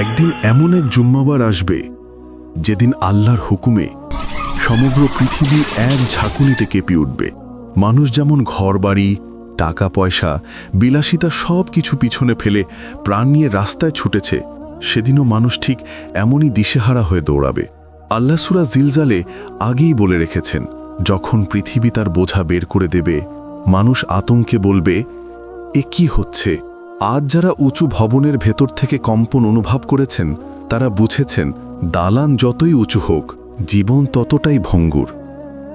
একদিন এমন এক জুম্মাবার আসবে, যেদিন আল্লাহর হুকুমে সমগ্র পৃথিবী এক ঝাঁকুনিতে কেঁপে উঠবে। মানুষ যেমন ঘরবাড়ি টাকা পয়সা বিলাসিতা সব কিছু পিছনে ফেলে প্রাণ নিয়ে রাস্তায় ছুটেছে, সেদিনও মানুষ ঠিক এমনই দিশেহারা হয়ে দৌড়াবে। আল্লাহ সুরা জিলজালে আগেই বলে রেখেছেন, যখন পৃথিবী তার বোঝা বের করে দেবে, মানুষ আতঙ্কে বলবে, এ কি হচ্ছে? আজ যারা উঁচু ভবনের ভেতর থেকে কম্পন অনুভব করেছেন, তারা বুঝেছেন, দালান যতই উঁচু হোক, জীবন ততটাই ভঙ্গুর।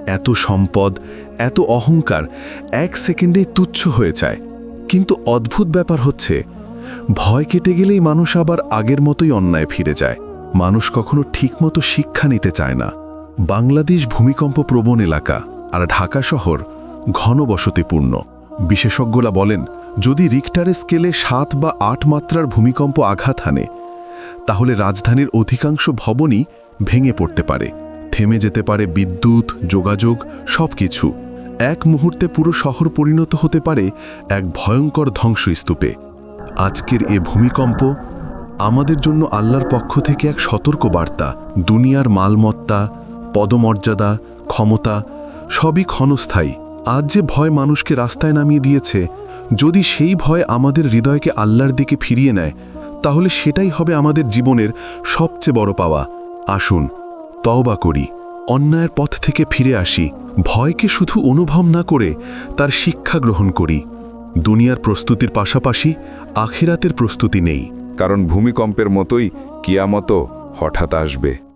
এত সম্পদ, এত অহংকার এক সেকেন্ডেই তুচ্ছ হয়ে যায়। কিন্তু অদ্ভুত ব্যাপার হচ্ছে, ভয় কেটে গেলেই মানুষ আবার আগের মতোই অন্যায় ফিরে যায়। মানুষ কখনো ঠিকমতো শিক্ষা নিতে চায় না। বাংলাদেশ ভূমিকম্প প্রবণ এলাকা আর ঢাকা শহর ঘনবসতিপূর্ণ। বিশেষজ্ঞরা বলেন, যদি রিক্টারের স্কেলে সাত বা আট মাত্রার ভূমিকম্প আঘাত হানে, তাহলে রাজধানীর অধিকাংশ ভবনই ভেঙে পড়তে পারে, থেমে যেতে পারে বিদ্যুৎ, যোগাযোগ, সবকিছু। এক মুহূর্তে পুরো শহর পরিণত হতে পারে এক ভয়ঙ্কর ধ্বংসস্তূপে। আজকের এ ভূমিকম্প আমাদের জন্য আল্লাহর পক্ষ থেকে এক সতর্ক বার্তা দুনিয়ার মালমত্তা, পদমর্যাদা, ক্ষমতা, সবই ক্ষণস্থায়ী। আজ যে ভয় মানুষকে রাস্তায় নামিয়ে দিয়েছে, যদি সেই ভয় আমাদের হৃদয়কে আল্লাহর দিকে ফিরিয়ে নেয়, তাহলে সেটাই হবে আমাদের জীবনের সবচেয়ে বড় পাওয়া। আসুন, তওবা করি, অন্যায়ের পথ থেকে ফিরে আসি, ভয়কে শুধু অনুভব না করে তার শিক্ষা গ্রহণ করি। দুনিয়ার প্রস্তুতির পাশাপাশি আখিরাতের প্রস্তুতি নেই। কারণ ভূমিকম্পের মতোই কিয়ামতো হঠাৎ আসবে।